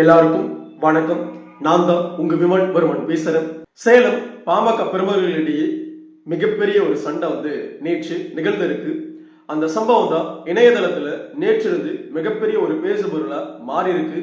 எல்லாருக்கும் வணக்கம். நான் தான் உங்க விமல் வருமன் பேசுறேன். சேலம் பாமக பெருமர்களிடையே மிகப்பெரிய ஒரு சண்டை வந்து நேற்று நிகழ்ந்திருக்கு. அந்த சம்பவம் தான் இணையதளத்துல நேற்று இருந்து மிகப்பெரிய ஒரு பேசு பொருளா மாறி இருக்கு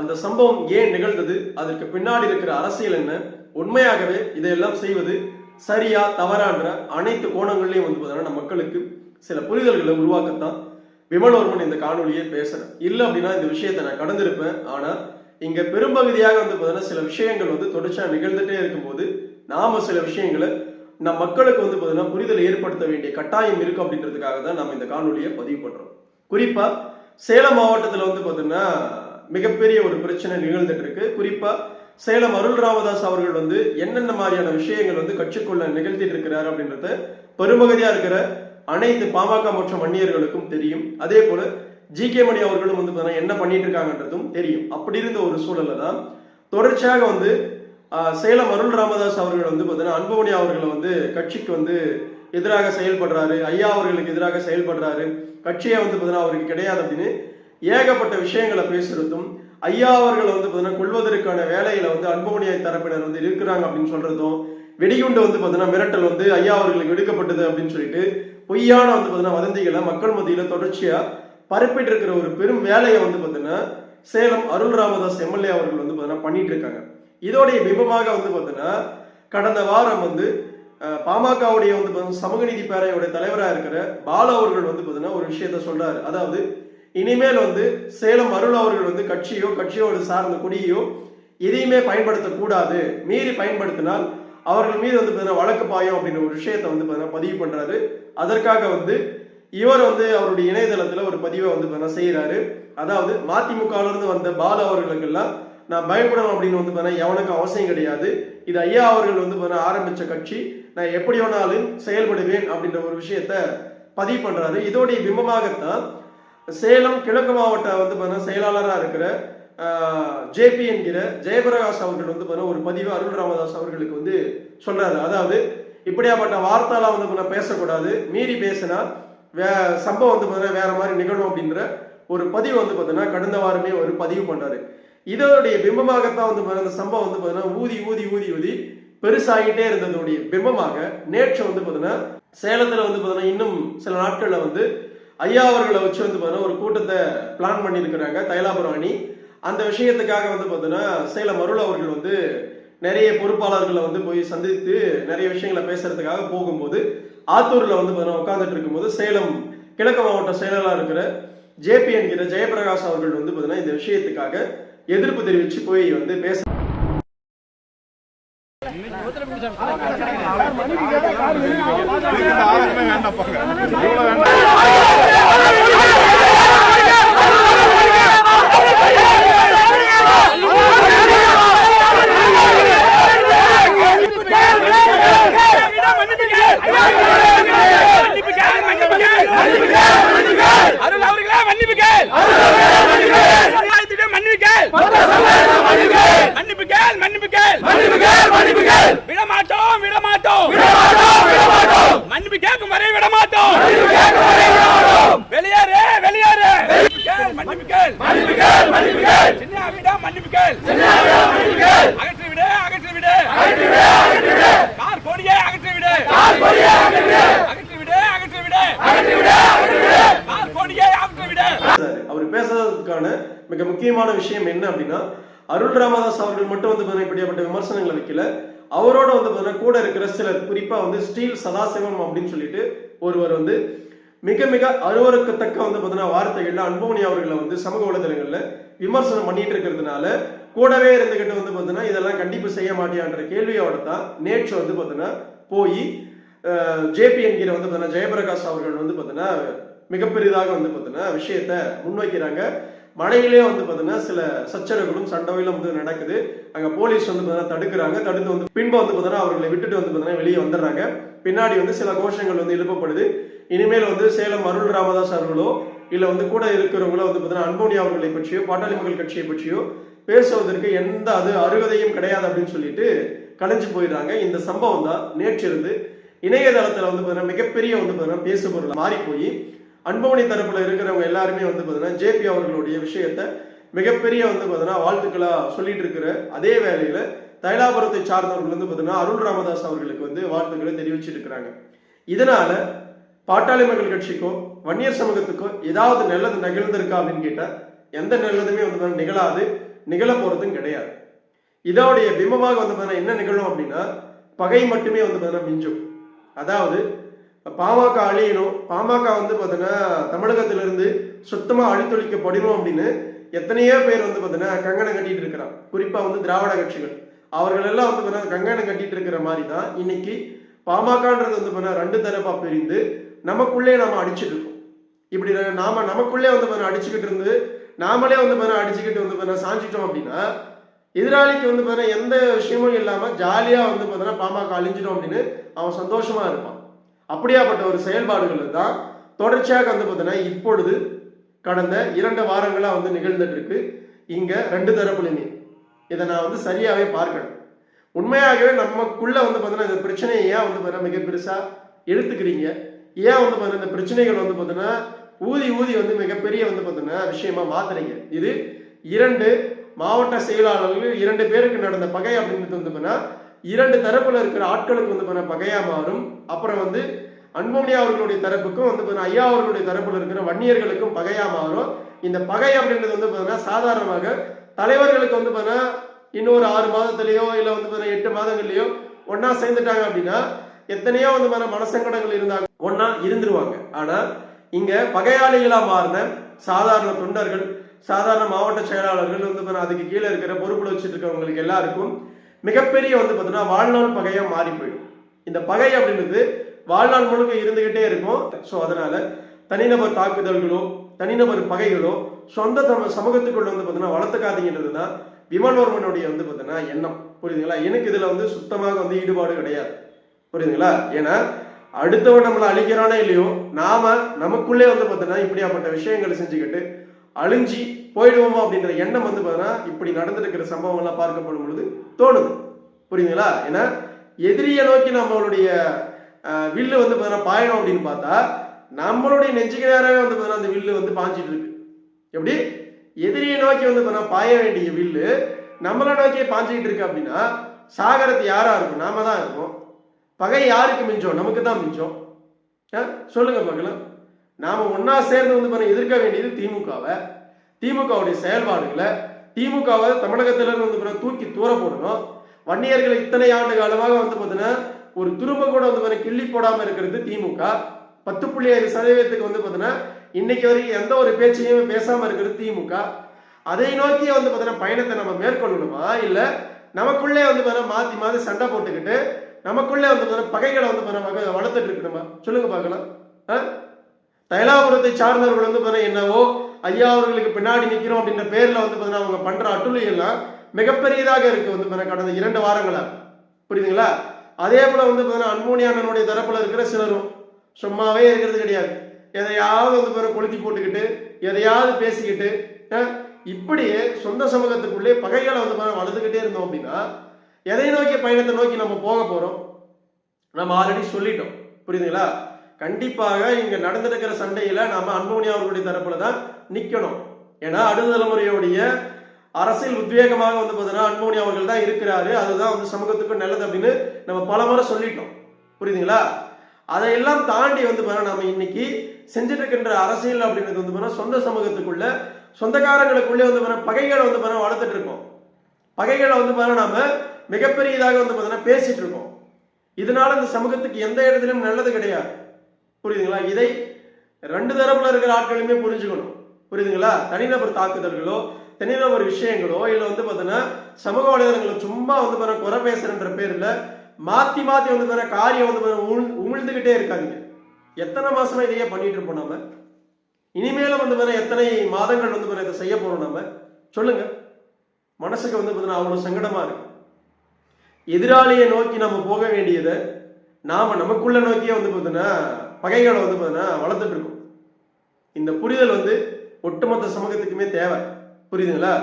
அந்த சம்பவம் ஏன் நிகழ்ந்தது? அதற்கு பின்னாடி இருக்கிற அரசியல் என்ன? உண்மையாகவே இதையெல்லாம் செய்வது சரியா தவறான்ற அனைத்து கோணங்கள்லயும் வந்து பார்த்தீங்கன்னா நம்ம மக்களுக்கு சில புரிதல்களை உருவாக்கத்தான் விமலோர்மன் இந்த காணொலியை பேசுறேன் இல்லை அப்படின்னா இந்த விஷயத்தை நான் கடந்திருப்பேன். ஆனா இங்க பெரும்பகுதியாக வந்து பார்த்தீங்கன்னா சில விஷயங்கள் வந்து தொடர்ச்சியா நிகழ்ந்துட்டே இருக்கும்போது நாம சில விஷயங்களை நம் மக்களுக்கு வந்து பார்த்தீங்கன்னா புரிதல் ஏற்படுத்த வேண்டிய கட்டாயம் இருக்கும் அப்படின்றதுக்காக தான் நம்ம இந்த காணொலியை பதிவு பண்றோம். குறிப்பா சேலம் மாவட்டத்துல வந்து பார்த்தீங்கன்னா மிகப்பெரிய ஒரு பிரச்சனை நிகழ்ந்துட்டு இருக்கு. குறிப்பா சேலம் அருள் ராமதாஸ் அவர்கள் வந்து என்னென்ன மாதிரியான விஷயங்கள் வந்து கட்சிக்குள்ள நிகழ்த்திட்டு இருக்கிறார் அப்படின்றத பெரும்பகுதியா இருக்கிற அனைத்து பாமக மற்றும் வன்னியர்களுக்கும் தெரியும். அதே போல ஜி கே மணி அவர்களும் வந்து பார்த்தீங்கன்னா என்ன பண்ணிட்டு இருக்காங்கன்றதும் தெரியும். அப்படி இருந்த ஒரு சூழல்ல தான் தொடர்ச்சியாக வந்து சேலம் அருள் ராமதாஸ் அவர்கள் வந்து பார்த்தீங்கன்னா அன்புமணி அவர்களை வந்து கட்சிக்கு வந்து எதிராக செயல்படுறாரு ஐயா அவர்களுக்கு எதிராக செயல்படுறாரு. கட்சியே வந்து பார்த்தீங்கன்னா அவருக்கு கிடையாது அப்படின்னு ஏகப்பட்ட விஷயங்களை பேசுறதும் ஐயா அவர்களை வந்து பார்த்தீங்கன்னா கொள்வதற்கான வேலையில வந்து அன்புமணியை தரப்பினர் வந்து இருக்கிறாங்க அப்படின்னு சொல்றதும் வெடிகுண்டு வந்து பார்த்தீங்கன்னா மிரட்டல் வந்து ஐயா அவர்களுக்கு விடுக்கப்பட்டது அப்படின்னு சொல்லிட்டு பொய்யான வந்து பார்த்தீங்கன்னா வதந்திகளை மக்கள் மத்தியில் தொடர்ச்சியாக பரப்பிட்டு இருக்கிற ஒரு பெரும் வேலையை வந்து பார்த்தீங்கன்னா சேலம் அருள் ராமதாஸ் எம்எல்ஏ அவர்கள் வந்து பார்த்தீங்கன்னா பண்ணிட்டு இருக்காங்க இதோடைய பிம்பமாக வந்து பார்த்தீங்கன்னா கடந்த வாரம் வந்து பாமகவுடைய வந்து பார்த்தீங்கன்னா சமூக நீதி பேரையோடைய தலைவராக இருக்கிற பாலு அவர்கள் வந்து பார்த்தீங்கன்னா ஒரு விஷயத்த சொல்றாரு. அதாவது இனிமேல் வந்து சேலம் அருள் அவர்கள் வந்து கட்சியோ கட்சியோடு சார்ந்த கொடியோ எதையுமே பயன்படுத்தக்கூடாது. மீறி பயன்படுத்தினால் அவர்கள் மீது வந்து பார்த்தீங்கன்னா வழக்கு பாயம் அப்படின்ற ஒரு விஷயத்தை வந்து பார்த்தீங்கன்னா பதிவு பண்றாரு. அதற்காக வந்து இவர் வந்து அவருடைய இணையதளத்துல ஒரு பதிவை வந்து பார்த்தீங்கன்னா செய்யறாரு அதாவது மதிமுகல இருந்து வந்த பாலு அவர்களுக்கெல்லாம் நான் பயப்படணும் அப்படின்னு வந்து பார்த்தீங்கன்னா எவனுக்கு அவசியம் கிடையாது. இது ஐயா அவர்கள் வந்து பார்த்தீங்கன்னா ஆரம்பிச்ச கட்சி. நான் எப்படி வேணாலும் செயல்படுவேன் அப்படின்ற ஒரு விஷயத்த பதிவு பண்றாரு. இதோடைய பிம்பமாகத்தான் சேலம் கிழக்கு மாவட்ட வந்து பார்த்தீங்கன்னா செயலாளராக இருக்கிற ஜேபி என்கிற ஜெயபிரகாஷ் அவர்கள் வந்து பார்த்தீங்கன்னா ஒரு பதிவு அருள் ராமதாஸ் அவர்களுக்கு வந்து சொல்றாரு. அதாவது இப்படியாப்பட்ட வார்த்தைலாம் வந்து பார்த்தீங்கன்னா பேசக்கூடாது. மீறி பேசினா வே சம்பவம் வந்து பார்த்தீங்கன்னா வேற மாதிரி நிகழும் அப்படின்ற ஒரு பதிவு வந்து பார்த்தீங்கன்னா கடந்த வாரமே ஒரு பதிவு பண்ணாரு. இதனுடைய பிம்பமாகத்தான் வந்து பார்த்தீங்கன்னா அந்த சம்பவம் வந்து பார்த்தீங்கன்னா ஊதி ஊதி ஊதி ஊதி பெருசாகிட்டே இருந்ததுடைய பிம்பமாக நேற்று வந்து பார்த்தீங்கன்னா சேலத்தில் வந்து பார்த்தீங்கன்னா இன்னும் சில நாட்களில் வந்து ஐயா அவர்களை வச்சு வந்து பார்த்தீங்கன்னா ஒரு கூட்டத்தை பிளான் பண்ணியிருக்கிறாங்க தைலாபுரம் அணி. அந்த விஷயத்துக்காக வந்து பார்த்தீங்கன்னா சேலம் அருள் அவர்கள் வந்து நிறைய பொறுப்பாளர்களை வந்து போய் சந்தித்து நிறைய விஷயங்களை பேசுறதுக்காக போகும்போது ஆத்தூர்ல வந்து பார்த்தீங்கன்னா உட்காந்துட்டு இருக்கும்போது சேலம் கிழக்கு மாவட்ட செயலாளர் இருக்கிற ஜேபி என்கிற ஜெயபிரகாஷ் அவர்கள் வந்து பார்த்தீங்கன்னா இந்த விஷயத்துக்காக எதிர்ப்பு தெரிவிச்சு போய் வந்து பேச வேண்டாம். மட்டும் விமர்சனங்களை வைக்கல. அவரோட வந்து பார்த்தீங்கன்னா கூட இருக்கிற சிலர் குறிப்பா வந்து ஸ்டீல் சதாசிவம் அப்படின்னு சொல்லிட்டு ஒருவர் வந்து மிக மிக அருவருக்கத்தக்க வந்து பார்த்தீங்கன்னா வார்த்தைகள்ல அன்புமணி அவர்களை வந்து சமூக வலைதளங்கள்ல விமர்சனம் பண்ணிட்டு இருக்கிறதுனால கூடவே இருந்துகிட்டு வந்து பார்த்தீங்கன்னா இதெல்லாம் கண்டிப்பு செய்ய மாட்டியான்ற கேள்வியோட தான் நேற்று வந்து பார்த்தீங்கன்னா போய் ஜேபி என்கிற வந்து பார்த்தீங்கன்னா ஜெயபிரகாஷ் அவர்கள் வந்து பார்த்தீங்கன்னா மிக பெரிதாக வந்து பார்த்தீங்கன்னா விஷயத்த முன்வைக்கிறாங்க. மனையிலே வந்து பார்த்தீங்கன்னா சில சச்சரவுகளும் சண்டவையிலும் வந்து நடக்குது. அங்க போலீஸ் வந்து பார்த்தீங்கன்னா தடுக்கிறாங்க. தடுத்து வந்து பின்பு வந்து பார்த்தீங்கன்னா அவர்களை விட்டுட்டு வந்து பார்த்தீங்கன்னா வெளியே வந்துடுறாங்க. பின்னாடி வந்து சில கோஷங்கள் வந்து எழுப்பப்படுது. இனிமேல் வந்து சேலம் அருள் ராமதாஸ் அவர்களோ இல்ல வந்து கூட இருக்கிறவங்களோ வந்து பார்த்தீங்கன்னா அன்போனி அவர்களை பற்றியோ பாட்டாளி மக்கள் கட்சியை பற்றியோ பேசுவதற்கு எந்த அது அருகதையும் கிடையாது அப்படின்னு சொல்லிட்டு கலைஞ்சு போயிடுறாங்க. இந்த சம்பவம் தான் நேற்று இருந்து இணையதளத்துல வந்து பார்த்தீங்கன்னா மிகப்பெரிய வந்து பார்த்தீங்கன்னா பேசுபொருள் மாறி போய் அன்பமணி தரப்புல இருக்கிறவங்க எல்லாருமே வந்து பார்த்தீங்கன்னா ஜேபி அவர்களுடைய விஷயத்த மிகப்பெரிய வந்து பார்த்தீங்கன்னா வாழ்த்துக்களா சொல்லிட்டு இருக்கிற அதே வேளையில தைலாபுரத்தை சார்ந்தவர்கள் வந்து பார்த்தீங்கன்னா அருள் ராமதாஸ் அவர்களுக்கு வந்து வாழ்த்துக்களை தெரிவிச்சிட்டு இருக்கிறாங்க. இதனால பாட்டாளி மக்கள் கட்சிக்கோ வன்னியர் சமூகத்துக்கோ ஏதாவது நல்லது நிகழ்ந்திருக்கா அப்படின்னு கேட்டா எந்த நல்லதுமே வந்து பார்த்தீங்கன்னா நிகழாது நிகழ போறதும் கிடையாது. இதோடைய பிம்பமாக வந்து பார்த்தீங்கன்னா என்ன நிகழும் அப்படின்னா பகை மட்டுமே வந்து பார்த்தீங்கன்னா மிஞ்சும். அதாவது பாமக அழியணும். பாமக வந்து பார்த்தீங்கன்னா தமிழகத்திலிருந்து சுத்தமாக அழித்தொழிக்கப்படணும் அப்படின்னு எத்தனையோ பேர் வந்து பார்த்தீங்கன்னா கங்கணம் கட்டிட்டு இருக்கிறான் குறிப்பாக வந்து திராவிட கட்சிகள். அவர்கள் எல்லாம் வந்து பார்த்தீங்கன்னா கங்கணம் கட்டிட்டு இருக்கிற மாதிரி தான் இன்னைக்கு பாமகன்றது வந்து பார்த்தீங்கன்னா ரெண்டு தரப்பாக பிரிந்து நமக்குள்ளே நாம அடிச்சுட்டு இருக்கோம். இப்படி நாம நமக்குள்ளே வந்து பார்த்தீங்கன்னா அடிச்சுக்கிட்டு இருந்து நாமளே வந்து பார்த்தீங்கன்னா அடிச்சுக்கிட்டு வந்து பார்த்தீங்கன்னா சாஞ்சிட்டோம் அப்படின்னா எதிராளிக்கு வந்து பார்த்தீங்கன்னா எந்த விஷயமும் இல்லாமல் ஜாலியாக வந்து பார்த்தீங்கன்னா பாமக அழிஞ்சிடும் அப்படின்னு அவன் சந்தோஷமா இருப்பான். அப்படியாப்பட்ட ஒரு செயல்பாடுகள் தான் தொடர்ச்சியாக வந்து பார்த்தீங்கன்னா இப்பொழுது கடந்த இரண்டு வாரங்களா வந்து நிகழ்ந்துட்டு இருக்கு இங்க ரெண்டு தரப்புலையுமே. இதை நான் வந்து சரியாகவே பார்க்கணும். உண்மையாகவே நமக்குள்ள வந்து பார்த்தீங்கன்னா இந்த பிரச்சனையை ஏன் வந்து பார்த்தீங்கன்னா மிக பெருசா எடுத்துக்கிறீங்க? ஏன் வந்து பார்த்தீங்கன்னா இந்த பிரச்சனைகள் வந்து பார்த்தீங்கன்னா ஊதி ஊதி வந்து மிகப்பெரிய வந்து பார்த்தீங்கன்னா விஷயமா மாத்துறீங்க? இது இரண்டு மாவட்ட செயலாளர்கள் இரண்டு பேருக்கு நடந்த பகை அப்படின்றது வந்து பார்த்தீங்கன்னா இரண்டு தரப்புல இருக்கிற ஆட்களுக்கு வந்து பார்த்தீங்கன்னா பகையா மாறும். அப்புறம் வந்து அன்புமணி அவர்களுடைய தரப்புக்கும் வந்து பார்த்தீங்கன்னா ஐயா அவர்களுடைய தரப்புல இருக்கிற வன்னியர்களுக்கும் பகையா மாறும். இந்த பகை அப்படின்றது வந்து பார்த்தீங்கன்னா சாதாரணமாக தலைவர்களுக்கு வந்து பார்த்தீங்கன்னா இன்னொரு ஆறு மாதத்திலேயோ இல்லை வந்து பார்த்தீங்கன்னா எட்டு மாதங்கள்லயோ ஒன்னா சேர்ந்துட்டாங்க அப்படின்னா எத்தனையோ வந்து பார்த்தீங்கன்னா மனசங்கடங்கள் இருந்தாங்க ஒன்னா இருந்துருவாங்க. ஆனா இங்க பகையாளிகளா மாறின சாதாரண தொண்டர்கள் சாதாரண மாவட்ட செயலாளர்கள் வந்து அதுக்கு கீழே இருக்கிற பொறுப்புல வச்சுட்டு இருக்கவங்களுக்கு எல்லாருக்கும் மிகப்பெரிய வந்து பார்த்தீங்கன்னா வாழ்நாள் பகையாக மாறி போயிடும். இந்த பகை அப்படின்றது வாழ்நாள் முழுக்க இருந்துகிட்டே இருக்கும். ஸோ அதனால தனிநபர் தாக்குதல்களோ தனிநபர் பகைகளோ சொந்த தம சமூகத்துக்குள்ள வந்து பார்த்தீங்கன்னா வளர்த்துக்காதீங்கன்றது தான் விமல்வர்மனுடைய வந்து பார்த்தீங்கன்னா எண்ணம். புரியுதுங்களா? எனக்கு இதில் வந்து சுத்தமாக வந்து ஈடுபாடு கிடையாது. புரியுதுங்களா? ஏன்னா அடுத்தவன் நம்மளை அழிக்கிறானே இல்லையோ நாம நமக்குள்ளே வந்து பார்த்தோன்னா இப்படியாப்பட்ட விஷயங்களை செஞ்சுக்கிட்டு அழிஞ்சி போயிடுவோமா அப்படின்ற எண்ணம் வந்து பார்த்தீங்கன்னா இப்படி நடந்துருக்கிற சம்பவங்கள்லாம் பார்க்கப்படும் பொழுது தோணுது. புரியுதுங்களா? ஏன்னா எதிரியை நோக்கி நம்மளுடைய வில்லு வந்து பார்த்தீங்கன்னா பாயணும் அப்படின்னு பார்த்தா நம்மளுடைய நெஞ்சுக்கு நேரமே வந்து பார்த்தீங்கன்னா அந்த வில்லு வந்து பாஞ்சிட்டு இருக்கு. எப்படி? எதிரியை நோக்கி வந்து பார்த்தீங்கன்னா பாய வேண்டிய வில்லு நம்மளை நோக்கி பாஞ்சிக்கிட்டு இருக்கு அப்படின்னா சாகரத்து யாரா இருக்கும் நாம தான் இருக்கோம். பகை யாருக்கு மிஞ்சம்? நமக்கு தான் மிஞ்சம். ஆ? சொல்லுங்க பார்க்கலாம் நாம ஒன்னா சேர்ந்து வந்து பண்ண எதிர்க்க வேண்டியது திமுகவை. திமுகவுடைய செயல்பாடுகளை திமுகவை தமிழகத்திலிருந்து வந்து பாத்தீங்கன்னா தூக்கி தூர போடணும். வன்னியர்களை இத்தனை ஆண்டு காலமாக வந்து பார்த்தீங்கன்னா ஒரு துரும்ப கூட வந்து பார்த்தீங்கன்னா கிள்ளி போடாமல் இருக்கிறது திமுக. பத்து புள்ளி ஐந்து சதவீதத்துக்கு வந்து பார்த்தீங்கன்னா இன்னைக்கு வரைக்கும் எந்த ஒரு பேச்சையுமே பேசாமல் இருக்கிறது திமுக. அதை நோக்கி வந்து பார்த்தீங்கன்னா பயணத்தை நம்ம மேற்கொள்ளணுமா? இல்லை நமக்குள்ளே வந்து பார்த்தீங்கன்னா மாத்தி மாத்தி சண்டை போட்டுக்கிட்டு நமக்குள்ளே வந்து பார்த்தீங்கன்னா பகைகளை வந்து பார்த்தீங்கன்னா வளர்த்துட்டு இருக்கணுமா? சொல்லுங்க பார்க்கலாம். ஆ? தைலாபுரத்தை சார்ந்தவர்கள் வந்து பார்த்தீங்கன்னா என்னவோ ஐயா அவர்களுக்கு பின்னாடி நிற்கிறோம் அப்படின்ற பேரில் வந்து பார்த்தீங்கன்னா அவங்க பண்ணுற அட்டுழியெல்லாம் மிகப்பெரியதாக இருக்குது வந்து பார்த்தீங்கன்னா கடந்த இரண்டு வாரங்களை? புரியுதுங்களா? அதே போல் வந்து பார்த்தீங்கன்னா அன்போனி அண்ணனுடைய இருக்கிற சிலரும் சும்மாவே இருக்கிறது கிடையாது. எதையாவது வந்து பார்த்தீங்கன்னா கொளுத்தி போட்டுக்கிட்டு எதையாவது பேசிக்கிட்டு இப்படியே சொந்த சமூகத்துக்குள்ளே பகைகளை வந்து பார்த்தீங்கன்னா வளர்த்துக்கிட்டே இருந்தோம் அப்படின்னா எதை நோக்கி பயணத்தை நோக்கி நம்ம போக போகிறோம் நம்ம ஆல்ரெடி சொல்லிட்டோம். புரியுதுங்களா? கண்டிப்பாக இங்க நடந்திருக்கிற சண்டையில நாம அன்புமணி அவர்களுடைய தரப்புல தான் நிக்கணும். ஏன்னா அடுத்த தலைமுறையுடைய அரசியல் உத்வேகமாக வந்து பார்த்தீங்கன்னா அன்புமணி அவர்கள் தான் இருக்கிறாரு. அதுதான் வந்து சமூகத்துக்கு நல்லது அப்படின்னு நம்ம பல முறை சொல்லிட்டோம். புரியுதுங்களா? அதையெல்லாம் தாண்டி வந்து பார்த்தீங்கன்னா நம்ம இன்னைக்கு செஞ்சுட்டு இருக்கின்ற அரசியல் அப்படின்றது வந்து பார்த்தீங்கன்னா சொந்த சமூகத்துக்குள்ள சொந்தக்காரங்களுக்குள்ளே வந்து பார்த்தீங்கன்னா பகைகளை வந்து பார்த்தீங்கன்னா வளர்த்துட்டு இருக்கோம். பகைகளை வந்து பார்த்தீங்கன்னா நாம மிகப்பெரியதாக வந்து பார்த்தீங்கன்னா பேசிட்டு இருக்கோம். இதனால இந்த சமூகத்துக்கு எந்த இடத்துலையும் நல்லது கிடையாது. புரியுதுங்களா? இதை ரெண்டு தரப்புல இருக்கிற ஆட்களுமே புரிஞ்சுக்கணும். புரியுதுங்களா? தனிநபர் தாக்குதல்களோ தனிநபர் விஷயங்களோ இல்ல வந்து பார்த்தீங்கன்னா சமூக வலைதளங்களை சும்மா வந்து பாருங்க குறை பேசுறன்ற பேர்ல மாத்தி மாத்தி வந்து பாருங்க காரியம் வந்து பாருங்க உமிழ் உமிழ்ந்துகிட்டே இருக்காதீங்க. எத்தனை மாசமா இதையே பண்ணிட்டு இருப்போம் நாம? இனிமேலும் வந்து பாருங்க எத்தனை மாதங்கள் வந்து பாருங்க இதை செய்ய போறோம் நம்ம சொல்லுங்க. மனசுக்கு வந்து பார்த்தீங்கன்னா அவ்வளவு சங்கடமா இருக்கு. எதிராளியை நோக்கி நம்ம போக வேண்டியதை நாம நமக்குள்ள நோக்கியே வந்து பார்த்தீங்கன்னா பகைகளை வந்து பார்த்தீங்கன்னா வளர்த்துட்டு இருக்கும் இந்த புரிதல் வந்து ஒட்டுமொத்த சமூகத்துக்குமே தேவை. புரியுதுங்களா?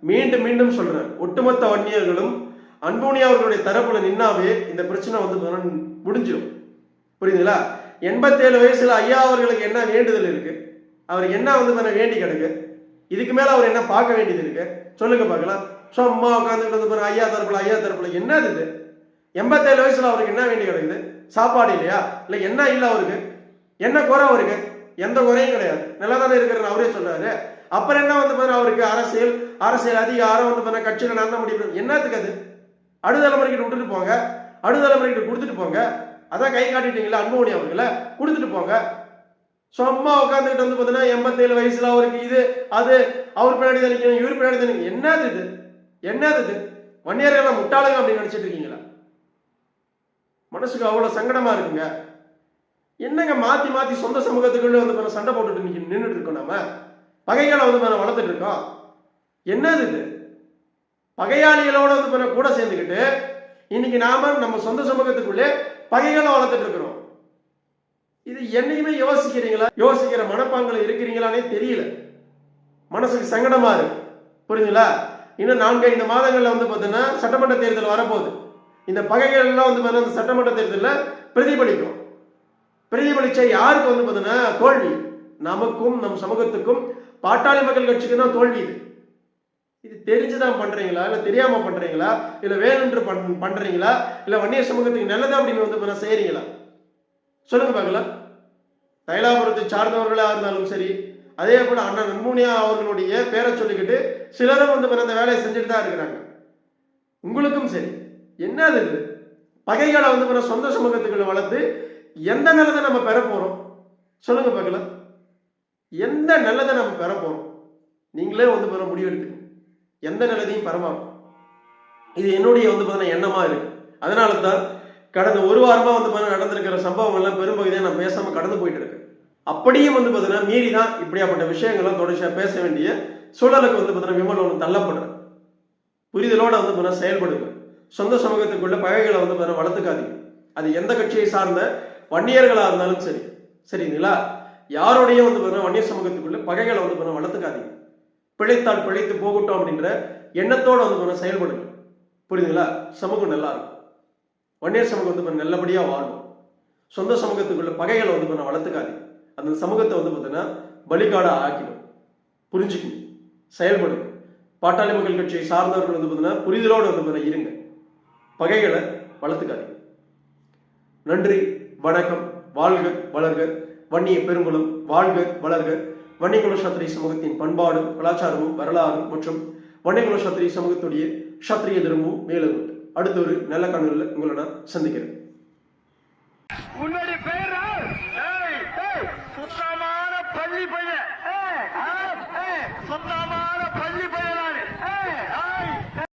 மீண்டும் மீண்டும் சொல்றேன். ஒட்டுமொத்த வன்னியர்களும் அன்போனி அவர்களுடைய தரப்புல நின்னாவே இந்த பிரச்சனை வந்து முடிஞ்சிடும் புரியுதுங்களா? எண்பத்தேழு வயசுல ஐயா அவர்களுக்கு என்ன வேண்டுதல் இருக்கு? அவர் என்ன வந்து பார்த்தீங்கன்னா வேண்டி கிடக்கு? இதுக்கு மேல அவர் என்ன பார்க்க வேண்டியது இருக்கு? சொல்லுங்க பார்க்கலாம். சும்மா உட்காந்துக்கிட்டு வந்து ஐயா தரப்புல ஐயா தரப்புல. என்னது இது? எண்பத்தேழு வயசுல அவருக்கு என்ன வேண்டி கிடக்குது? சாப்பாடு இல்லையா? இல்ல என்ன இல்ல அவருக்கு? என்ன குறை அவருக்கு? எந்த குறையும் கிடையாது. நல்லா தானே இருக்கிறன்னு அவரே சொல்றாரு. அப்புறம் என்ன வந்து பாருங்க அவருக்கு? அரசியல் அரசியல் அதிகாரம் வந்து பாருங்க கட்சியில நடந்த முடியும் என்னத்துக்கு அது? அடுதலைமுறைகிட்ட விட்டுட்டு போங்க. அடுதலைமுறைகிட்ட கொடுத்துட்டு போங்க. அதான் கை காட்டிட்டீங்களா அன்புமணி அவர்களை. கொடுத்துட்டு போங்க. சும்மா உட்காந்துக்கிட்டு வந்து பார்த்தீங்கன்னா எண்பத்தேழு வயசுல அவருக்கு இது அது. அவர் பின்னாடி தான் இவர் பின்னாடி தான் என்னது இது? என்னது இது? வன்னியர்கள் முட்டாளுங்க அப்படின்னு நினைச்சிட்டு இருக்கீங்களா? மனசுக்கு அவ்வளோ சங்கடமா இருக்குங்க. என்னங்க மாத்தி மாத்தி சொந்த சமூகத்துக்குள்ளே வந்து மேலே சண்டை போட்டுட்டு நிக்க நின்றுட்டு இருக்கோம் நம்ம பகைகளை வந்து மேலே வளர்த்துட்டு இருக்கோம். என்னது இது? பகையாளிகளோட வந்து மேலே கூட சேர்ந்துக்கிட்டு இன்னைக்கு நாம நம்ம சொந்த சமூகத்துக்குள்ளே பகைகளை வளர்த்துட்டு இருக்கிறோம். இது என்னைக்குமே யோசிக்கிறீங்களா? யோசிக்கிற மனப்பாங்கில் இருக்கிறீங்களானே தெரியல. மனசுக்கு சங்கடமா இருக்கு. புரியுதுங்களா? இன்னும் நான்கு ஐந்து மாதங்கள்ல வந்து பார்த்தீங்கன்னா சட்டமன்ற தேர்தல் வரப்போகுது. இந்த பகைகள் எல்லாம் வந்து பார்த்தீங்கன்னா இந்த சட்டமன்ற தேர்தலில் பிரதிபலிக்கும். பிரதிபலிச்ச யாருக்கு வந்து பார்த்தீங்கன்னா தோல்வி? நமக்கும் நம் சமூகத்துக்கும் பாட்டாளி மக்கள் கட்சிக்கு தான் தோல்வி இது. இது தெரிஞ்சுதான் பண்றீங்களா? இல்ல தெரியாம பண்றீங்களா? இல்ல வேணுன்று பண் பண்றீங்களா? இல்ல வன்னியர் சமூகத்துக்கு நல்லது அப்படின்னு வந்து பார்த்தீங்கன்னா சொல்லுங்க பார்க்கலாம். தைலாபுரத்தை சார்ந்தவர்களா இருந்தாலும் சரி அதே போல அண்ணன் நன்முனியா அவர்களுடைய பேரை சொல்லிக்கிட்டு சிலரும் வந்து அந்த வேலையை செஞ்சுட்டு தான் இருக்கிறாங்க. உங்களுக்கும் சரி. என்னது அது பகைகளை வந்து பிற சொந்த சமூகத்துக்குள்ள வளர்த்து எந்த நல்லதை நம்ம பெற போறோம்? சொல்லுங்க பார்க்கலாம். எந்த நல்லதை நம்ம பெற போறோம்? நீங்களே வந்து பிற முடிவெடுத்துங்க எந்த நல்லதையும் பரவாயில்ல. இது என்னுடைய வந்து பார்த்தீங்கன்னா எண்ணமா இருக்கு. அதனால தான் கடந்த ஒரு வாரமா வந்து பாருங்க நடந்திருக்கிற சம்பவம் எல்லாம் பெரும்பகுதியாக நான் பேசாம கடந்து போயிட்டு இருக்கேன். அப்படியும் வந்து பார்த்தீங்கன்னா மீறி தான் இப்படியாப்பட்ட விஷயங்கள்லாம் தொடர்ச்சியாக பேச வேண்டிய சூழலுக்கு வந்து பார்த்தீங்கன்னா விமல் ஒன்று தள்ளப்படுறேன் புரிதலோட வந்து பார்த்தீங்கன்னா செயல்படுங்க. சொந்த சமூகத்துக்குள்ள பகைகளை வந்து பார்த்தீங்கன்னா வளர்த்துக்காதீங்க. அது எந்த கட்சியை சார்ந்த வன்னியர்களா இருந்தாலும் சரி. சரிங்களா யாரோடையும் வந்து பார்த்தீங்கன்னா வன்னியர் சமூகத்துக்குள்ள பகைகளை வந்து பார்த்தீங்கன்னா வளர்த்துக்காதீங்க. பிழைத்தால் பிழைத்து போகட்டும் அப்படின்ற எண்ணத்தோடு வந்து பார்த்தீங்கன்னா செயல்படுங்க. புரியுதுங்களா? சமூகம் நல்லா இருக்கும். வன்னியர் சமூகம் வந்து பாத்தீங்கன்னா நல்லபடியா வாழும். சொந்த சமூகத்துக்குள்ள பகைகளை வந்து பண்ண வளர்த்துக்காதீங்க. அந்த சமூகத்தை வந்து பார்த்தீங்கன்னா பலிகாடா ஆக்கிடும். புரிஞ்சுக்கணும் செயல்படுங்க. பாட்டாளி மக்கள் கட்சியை சார்ந்தவர்கள் வந்து பார்த்தீங்கன்னா புரிதலோடு வந்து பார்த்தீங்கன்னா இருங்க. பகைகளை வளர்த்துக்காதீங்க. நன்றி வணக்கம் வாழ்க வளர்க. வன்னிய பெருங்குளம் வாழ்க வளர்க. வன்னியகுல சத்திரி சமூகத்தின் பண்பாடும் கலாச்சாரமும் வரலாறும் மற்றும் வன்னியகுல சத்திரி சமூகத்துடைய சத்திரிய தர்மமும் மேலும் அடுத்த ஒரு நல்ல கணவரில் உங்களை நான் சந்திக்கிறேன். உன்னுடைய சுத்தமான பள்ளி பையன். சுத்தமான பள்ளி பையன்?